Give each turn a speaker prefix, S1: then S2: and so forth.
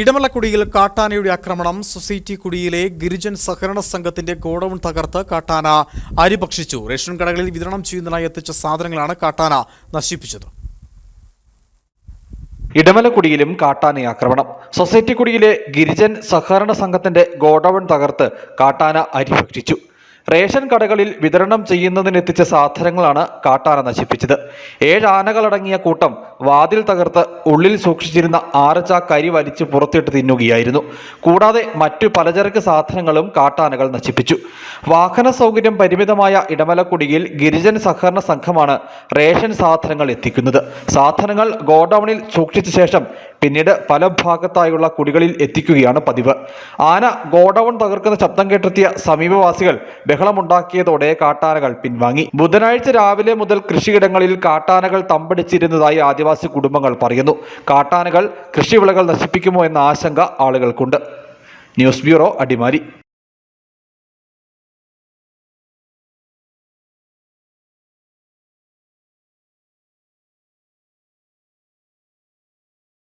S1: ഇടമലക്കുടിയിൽ കാട്ടാനയുടെ ആക്രമണം സൊസൈറ്റി കുടിയിലെ ഗിരിജൻ സഹകരണ സംഘത്തിന്റെ ഗോഡൌൺ തകർത്ത് കാട്ടാന അരി ഭക്ഷിച്ചു റേഷൻ കടകളിൽ വിതരണം ചെയ്യുന്നതിനായി എത്തിച്ച സാധനങ്ങളാണ് കാട്ടാന നശിപ്പിച്ചത്.
S2: ഇടമലക്കുടിയിലും കാട്ടാന ആക്രമണം. സൊസൈറ്റി കുടിയിലെ ഗിരിജൻ സഹകരണ സംഘത്തിന്റെ ഗോഡൌൺ തകർത്ത് കാട്ടാന അരി ഭക്ഷിച്ചു റേഷൻ കടകളിൽ വിതരണം ചെയ്യുന്നതിനെത്തിച്ച സാധനങ്ങളാണ് കാട്ടാന നശിപ്പിച്ചത്. ഏഴ് ആനകളടങ്ങിയ കൂട്ടം വാതിൽ തകർത്ത് ഉള്ളിൽ സൂക്ഷിച്ചിരുന്ന ആറച്ച കരി വലിച്ച് പുറത്തിട്ട് തിന്നുകയായിരുന്നു. കൂടാതെ മറ്റു പലചരക്ക് സാധനങ്ങളും കാട്ടാനകൾ നശിപ്പിച്ചു. വാഹന സൗകര്യം പരിമിതമായ ഇടമലക്കുടിയിൽ ഗിരിജൻ സഹകരണ സംഘമാണ് റേഷൻ സാധനങ്ങൾ എത്തിക്കുന്നത്. സാധനങ്ങൾ ഗോഡൌണിൽ സൂക്ഷിച്ച ശേഷം പിന്നീട് പല ഭാഗത്തായുള്ള കുടികളിൽ എത്തിക്കുകയാണ് പതിവ്. ആന ഗോഡൌൺ തകർക്കുന്ന ശബ്ദം കേട്ടെത്തിയ സമീപവാസികൾ ബഹളമുണ്ടാക്കിയതോടെ കാട്ടാനകൾ പിൻവാങ്ങി. ബുധനാഴ്ച രാവിലെ മുതൽ കൃഷിയിടങ്ങളിൽ കാട്ടാനകൾ തമ്പടിച്ചിരുന്നതായി ആദിവാസി കുടുംബങ്ങൾ പറയുന്നു. കാട്ടാനകൾ കൃഷിവിളകൾ നശിപ്പിക്കുമോ എന്ന ആശങ്ക ആളുകൾക്കുണ്ട്. News bureau Adimali.